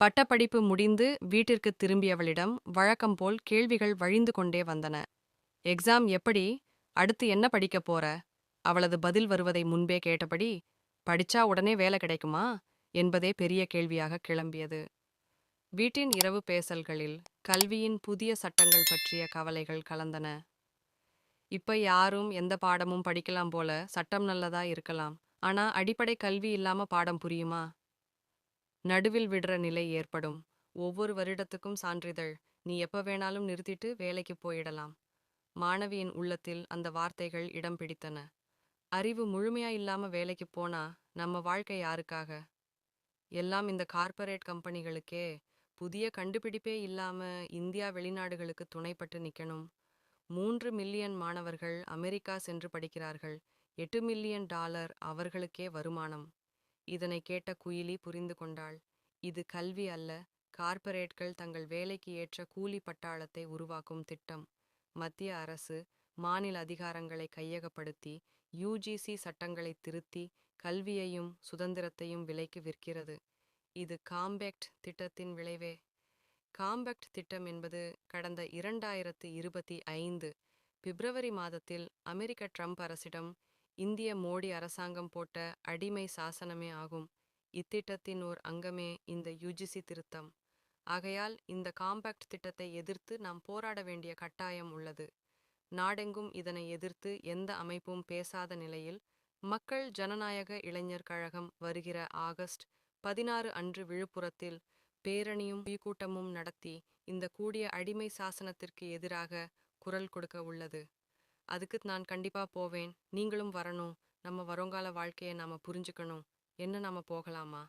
பட்டப்படிப்பு முடிந்து வீட்டிற்கு திரும்பியவளிடம் வழக்கம் போல் கேள்விகள் வழிந்து கொண்டே வந்தன. எக்ஸாம் எப்படி? அடுத்து என்ன படிக்கப் போற? அவளது பதில் வருவதை முன்பே கேட்டபடி படிச்சா உடனே வேலை கிடைக்குமா? என்பதே பெரிய கேள்வியாக கிளம்பியது. வீட்டின் இரவு பேசல்களில் கல்வியின் புதிய சட்டங்கள் பற்றிய கவலைகள் கலந்தன. இப்ப யாரும் எந்த பாடமும் படிக்கலாம் போல சட்டம் நல்லதா இருக்கலாம். ஆனா அடிப்படை கல்வி இல்லாம பாடம் புரியுமா? நடுவில் விடுற நிலை ஏற்படும். ஒவ்வொரு வருடத்துக்கும் சான்றிதழ். நீ எப்ப வேணாலும் நிறுத்திட்டு வேலைக்கு போயிடலாம். மாணவியின் உள்ளத்தில் அந்த வார்த்தைகள் இடம் பிடித்தன. அறிவு முழுமையா இல்லாம வேலைக்கு போனா நம்ம வாழ்க்கை யாருக்காக? எல்லாம் இந்த கார்ப்பரேட் கம்பெனிகளுக்கே. புதிய கண்டுபிடிப்பே இல்லாம இந்தியா வெளிநாடுகளுக்கு துணைப்பட்டு நிக்கணும். மூன்று மில்லியன் மாணவர்கள் அமெரிக்கா சென்று படிக்கிறார்கள். எட்டு மில்லியன் டாலர் அவர்களுக்கே வருமானம். இதனை கேட்ட குயிலி புரிந்து கொண்டாள். இது கல்வி அல்ல. கார்ப்பரேட்கள் தங்கள் வேலைக்கு ஏற்ற கூலி பட்டாளத்தை உருவாக்கும் திட்டம். மத்திய அரசு மாநில அதிகாரங்களை கையகப்படுத்தி யுஜிசி சட்டங்களை திருத்தி கல்வியையும் சுதந்திரத்தையும் விலைக்கு விற்கிறது. இது காம்பேக்ட் திட்டத்தின் விளைவே. காம்பேக்ட் திட்டம் என்பது கடந்த இரண்டாயிரத்து இருபத்தி ஐந்து பிப்ரவரி மாதத்தில் அமெரிக்க ட்ரம்ப் அரசிடம் இந்திய மோடி அரசாங்கம் போட்ட அடிமை சாசனமே ஆகும். இத்திட்டத்தின் ஓர் அங்கமே இந்த யுஜிசி திருத்தம். ஆகையால் இந்த காம்பாக்ட் திட்டத்தை எதிர்த்து நாம் போராட வேண்டிய கட்டாயம் உள்ளது. நாடெங்கும் இதனை எதிர்த்து எந்த அமைப்பும் பேசாத நிலையில் மக்கள் ஜனநாயக இளைஞர் கழகம் வருகிற ஆகஸ்ட் பதினாறு அன்று விழுப்புரத்தில் பேரணியும் கூட்டமும் நடத்தி இந்த கூடிய அடிமை சாசனத்திற்கு எதிராக குரல் கொடுக்க உள்ளது. அதுக்கு நான் கண்டிப்பா போவேன். நீங்களும் வரணும். நம்ம வருங்கால வாழ்க்கையை நாம புரிஞ்சுக்கணும். என்ன நாம போகலாமா?